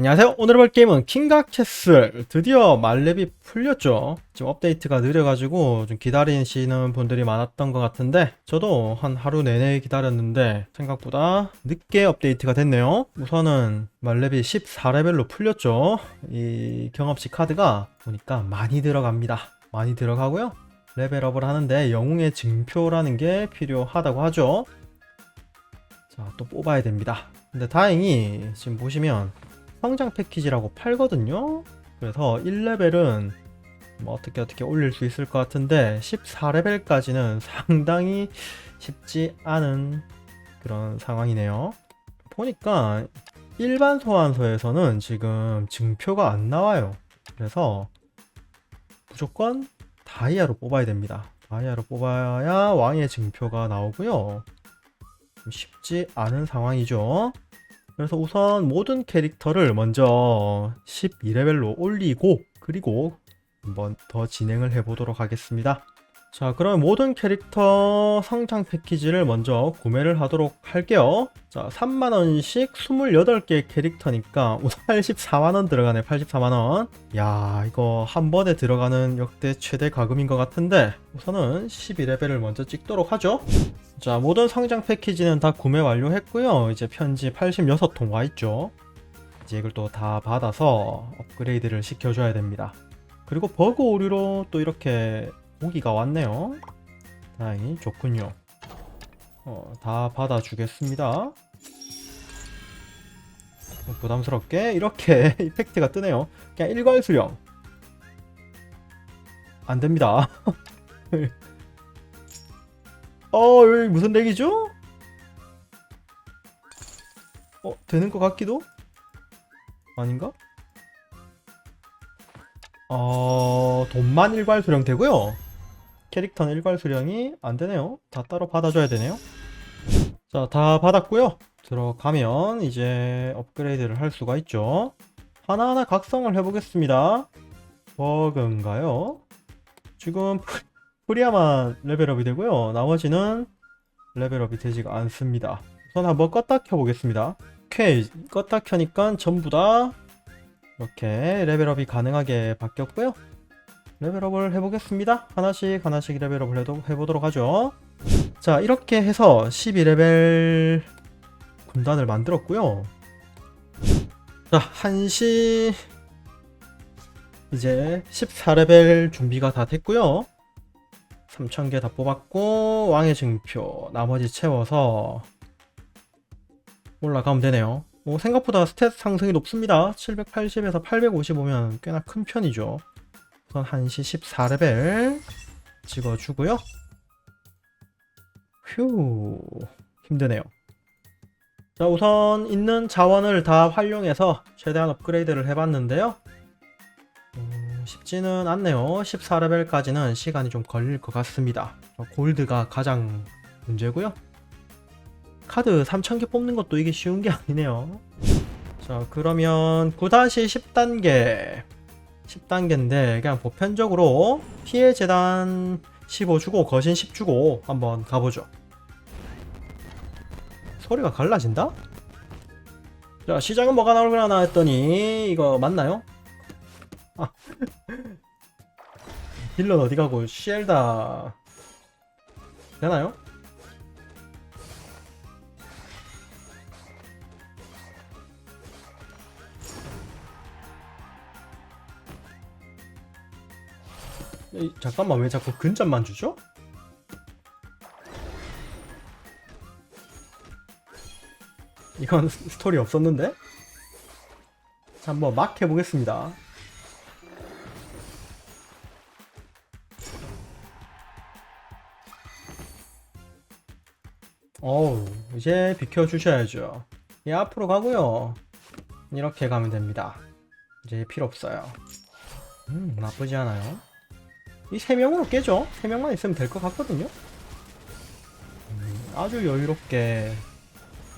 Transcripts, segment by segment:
안녕하세요. 오늘 볼 게임은 킹가 캐슬. 드디어 말렙이 풀렸죠. 지금 업데이트가 느려가지고 좀 기다리시는 분들이 많았던 것 같은데 저도 한 하루 내내 기다렸는데 생각보다 늦게 업데이트가 됐네요. 우선은 말렙이 14레벨로 풀렸죠. 이 경험치 카드가 보니까 많이 들어갑니다. 많이 들어가고요. 레벨업을 하는데 영웅의 증표라는 게 필요하다고 하죠. 자, 또 뽑아야 됩니다. 근데 다행히 지금 보시면 성장 패키지라고 팔거든요. 그래서 1레벨은 뭐 어떻게 어떻게 올릴 수 있을 것 같은데 14레벨까지는 상당히 쉽지 않은 그런 상황이네요. 보니까 일반 소환소에서는 지금 증표가 안 나와요. 그래서 무조건 다이아로 뽑아야 됩니다. 다이아로 뽑아야 왕의 증표가 나오고요. 좀 쉽지 않은 상황이죠. 그래서 우선 모든 캐릭터를 먼저 12레벨로 올리고 그리고 한번 더 진행을 해보도록 하겠습니다. 자, 그럼 모든 캐릭터 성장 패키지를 먼저 구매를 하도록 할게요. 자, 3만원씩 28개 캐릭터니까 우선 84만원 들어가네, 84만원. 야, 이거 한 번에 들어가는 역대 최대 가금인 것 같은데, 우선은 12레벨을 먼저 찍도록 하죠. 자, 모든 성장 패키지는 다 구매 완료했고요. 이제 편지 86통 와있죠. 이제 이걸 또 다 받아서 업그레이드를 시켜줘야 됩니다. 그리고 버그 오류로 또 이렇게 고기가 왔네요. 다행히 좋군요. 어, 다 받아주겠습니다. 어, 부담스럽게 이렇게 이펙트가 뜨네요. 그냥 일괄 수령. 안 됩니다. 어, 여기 무슨 렉이죠? 어, 되는 것 같기도? 아닌가? 어, 돈만 일괄 수령 되고요. 캐릭터는 일괄 수령이 안 되네요. 다 따로 받아줘야 되네요. 자, 다 받았고요. 들어가면 이제 업그레이드를 할 수가 있죠. 하나하나 각성을 해보겠습니다. 버그인가요? 지금 프리아만 레벨업이 되고요. 나머지는 레벨업이 되지가 않습니다. 우선 한번 껐다 켜보겠습니다. 오케이, 껐다 켜니까 전부 다 이렇게 레벨업이 가능하게 바뀌었고요. 레벨업을 해보겠습니다. 하나씩 하나씩 레벨업을 해도, 해보도록 하죠. 자, 이렇게 해서 12레벨 군단을 만들었고요. 자, 1시 이제 14레벨 준비가 다 됐고요. 3000개 다 뽑았고 왕의 증표 나머지 채워서 올라가면 되네요. 뭐 생각보다 스탯 상승이 높습니다. 780에서 855면 꽤나 큰 편이죠. 우선 1시 14레벨 찍어주고요. 휴 힘드네요. 자 우선 있는 자원을 다 활용해서 최대한 업그레이드를 해봤는데요. 음, 쉽지는 않네요. 14레벨까지는 시간이 좀 걸릴 것 같습니다. 골드가 가장 문제고요. 카드 3000개 뽑는 것도 이게 쉬운 게 아니네요. 자, 그러면 9-10단계. 10단계인데, 그냥 보편적으로 피해 재단 15 주고, 거신 10 주고, 한번 가보죠. 소리가 갈라진다? 자, 시작은 뭐가 나올려나 했더니, 이거 맞나요? 아. 힐런 어디 가고, 시엘다. 되나요? 이, 잠깐만 왜 자꾸 근접만 주죠? 이건 스토리 없었는데? 자, 한번 막 해보겠습니다. 이제 비켜주셔야죠. 예, 앞으로 가고요. 이렇게 가면 됩니다. 이제 필요 없어요. 음, 나쁘지 않아요. 이 세 명으로 깨죠? 세 명만 있으면 될 것 같거든요. 음, 아주 여유롭게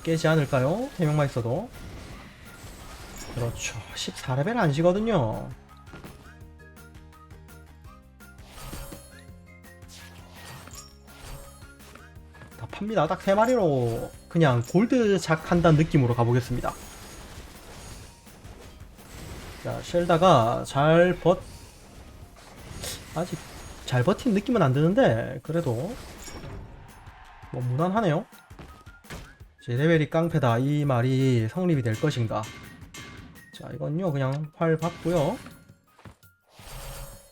깨지 않을까요? 세 명만 있어도. 그렇죠. 14레벨 안시거든요. 다 팝니다. 딱 세 마리로 그냥 골드 작 한다는 느낌으로 가보겠습니다. 자, 쉘다가 잘 버, 아직 잘 버틴 느낌은 안 드는데, 그래도, 뭐, 무난하네요. 제 레벨이 깡패다. 이 말이 성립이 될 것인가. 자, 이건요, 그냥 활 받고요.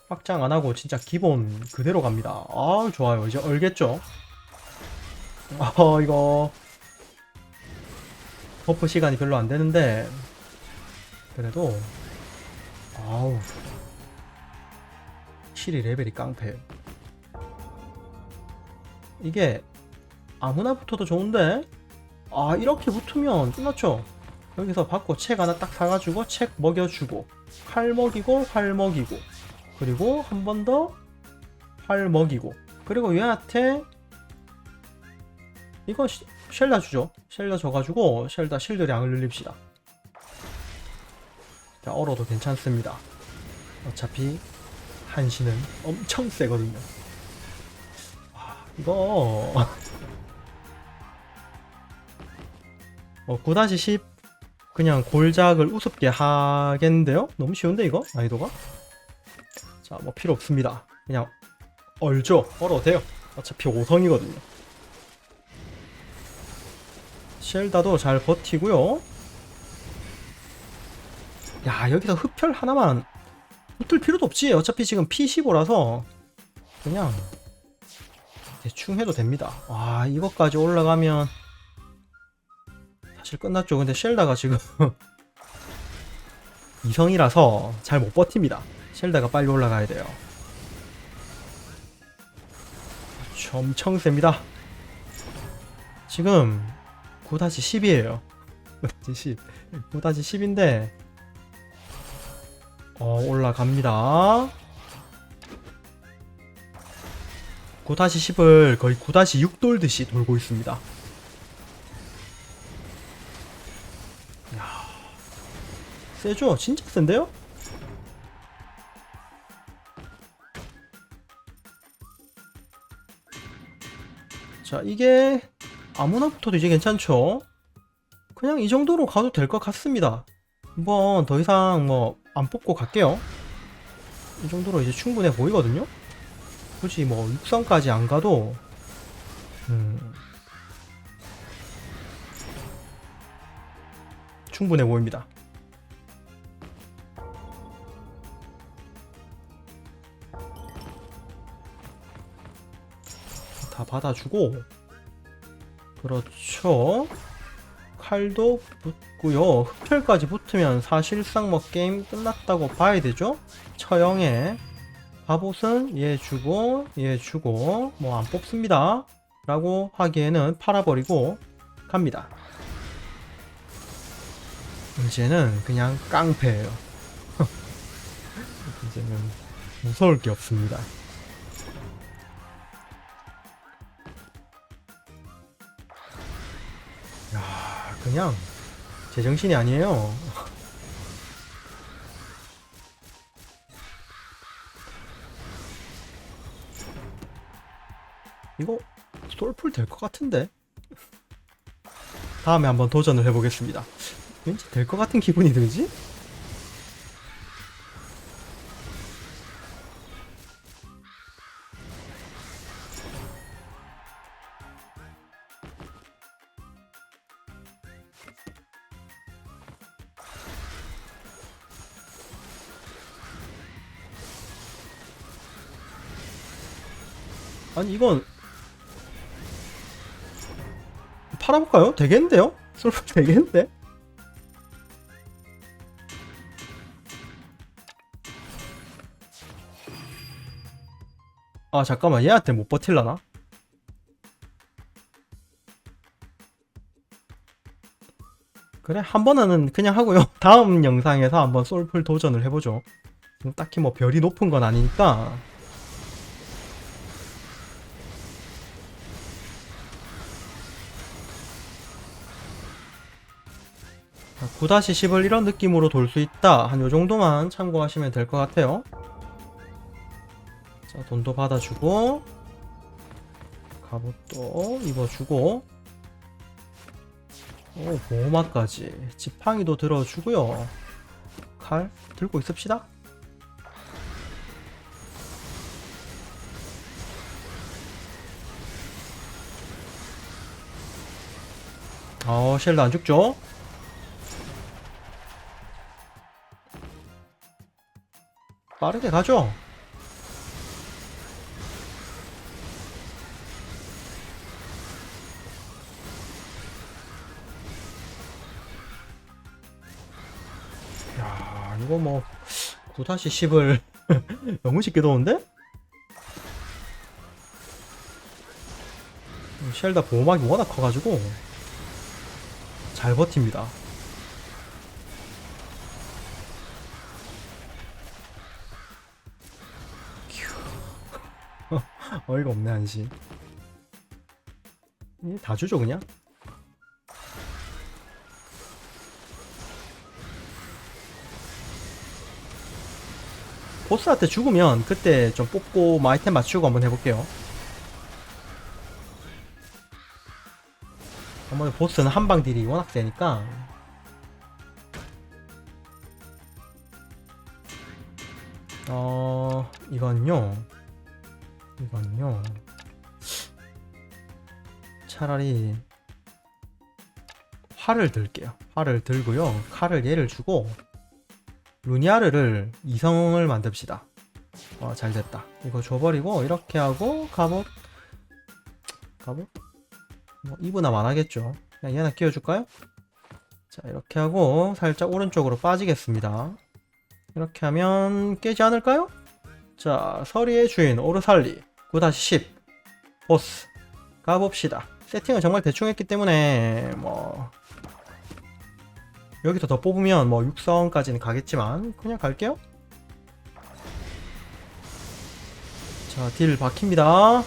확장 안 하고 진짜 기본 그대로 갑니다. 아, 좋아요. 이제 얼겠죠? 아, 이거. 버프 시간이 별로 안 되는데, 그래도, 아우. 확실히 레벨이 깡패. 이게, 아무나 붙어도 좋은데, 아, 이렇게 붙으면 끝났죠? 여기서 받고 책 하나 딱 사가지고 책 먹여주고, 칼 먹이고, 활 먹이고, 그리고 한 번 더 활 먹이고, 그리고 얘한테 이거 시- 쉘다 주죠. 쉘다 줘가지고 쉘다 실드량을 늘립시다. 자, 얼어도 괜찮습니다. 어차피 한시는 엄청 세거든요. 아, 이거 어, 9-10 그냥 골작을 우습게 하겠는데요? 너무 쉬운데 이거? 난이도가? 자, 뭐 필요 없습니다. 그냥 얼죠. 얼어도 돼요. 어차피 5성이거든요. 쉘다도 잘 버티고요. 야 여기서 흡혈 하나만 붙을 필요도 없지. 어차피 지금 P15라서 그냥 대충 해도 됩니다. 와 이것까지 올라가면 사실 끝났죠. 근데 쉘다가 지금 이성이라서 잘 못 버팁니다. 쉘다가 빨리 올라가야 돼요. 엄청 셉니다. 지금 9-10이에요. 9-10. 9-10인데, 어, 올라갑니다. 9-10을 거의 9-6 돌듯이 돌고 있습니다. 이야, 세죠? 진짜 센데요? 자, 이게 아무나 붙어도 이제 괜찮죠? 그냥 이 정도로 가도 될 것 같습니다. 한번 더 이상 뭐 안 뽑고 갈게요. 이 정도로 이제 충분해 보이거든요? 굳이 뭐 육성까지 안 가도 음, 충분해 보입니다. 다 받아주고 그렇죠. 칼도 붙고요. 흡혈까지 붙으면 사실상 뭐 게임 끝났다고 봐야 되죠. 처형에 갑옷은 얘 주고 얘 주고 뭐 안 뽑습니다. 라고 하기에는 팔아버리고 갑니다. 이제는 그냥 깡패예요. 이제는 무서울 게 없습니다. 그냥 제정신이 아니에요. 이거 솔풀 될 것 같은데? 다음에 한번 도전을 해보겠습니다. 왠지 될 것 같은 기분이 들지? 아니 이건 팔아볼까요? 되겠는데요? 솔풀 되겠는데? 아 잠깐만 얘한테 못 버틸라나? 그래 한 번은 그냥 하고요 다음 영상에서 한번 솔풀 도전을 해보죠 딱히 뭐 별이 높은 건 아니니까 9-10을 이런 느낌으로 돌 수 있다. 한 요 정도만 참고하시면 될 것 같아요. 자, 돈도 받아주고, 갑옷도 입어주고, 오, 보호막까지. 지팡이도 들어주고요. 칼 들고 있읍시다. 어, 쉘도 안 죽죠? 빠르게 가죠. 야, 이거 뭐 9-10을 너무 쉽게 도는데? 쉘다 보호막이 워낙 커가지고 잘 버팁니다. 어이가 없네 한시. 이다 주죠 그냥. 보스한테 죽으면 그때 좀 뽑고 뭐 아이템 맞추고 한번 해볼게요. 아무래도 보스는 한방 딜이 워낙 세니까 어 이건요 이건요. 차라리 활을 들게요. 활을 들고요. 칼을 얘를 주고 루니아르를 이성을 만듭시다. 어 잘됐다. 이거 줘버리고 이렇게 하고 갑옷 갑옷 뭐 이브나 많하겠죠. 그냥 얘나 끼워줄까요? 자 이렇게 하고 살짝 오른쪽으로 빠지겠습니다. 이렇게 하면 깨지 않을까요? 자 서리의 주인 오르살리 9-10 보스. 가봅시다. 세팅을 정말 대충 했기 때문에 뭐 여기서 더 뽑으면 뭐 육성까지는 가겠지만 그냥 갈게요. 자 딜 박힙니다.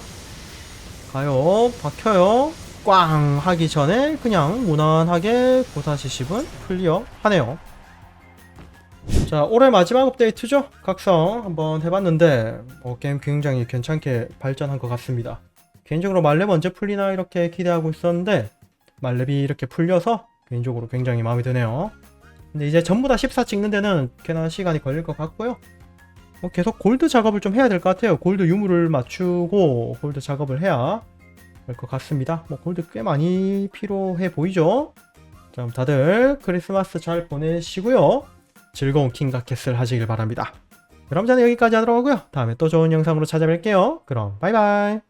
가요. 박혀요. 꽝 하기 전에 그냥 무난하게 9-10은 클리어 하네요 자 올해 마지막 업데이트죠? 각성 한번 해봤는데 어, 게임 굉장히 괜찮게 발전한 것 같습니다. 개인적으로 말렙 언제 풀리나 이렇게 기대하고 있었는데 말렙이 이렇게 풀려서 개인적으로 굉장히 마음에 드네요. 근데 이제 전부 다 14 찍는 데는 꽤나 시간이 걸릴 것 같고요. 뭐 계속 골드 작업을 좀 해야 될 것 같아요. 골드 유물을 맞추고 골드 작업을 해야 될 것 같습니다. 뭐 골드 꽤 많이 필요해 보이죠? 자 다들 크리스마스 잘 보내시고요 즐거운 킹가캐슬 하시길 바랍니다. 그럼 저는 여기까지 하도록 하고요. 다음에 또 좋은 영상으로 찾아뵐게요. 그럼 바이바이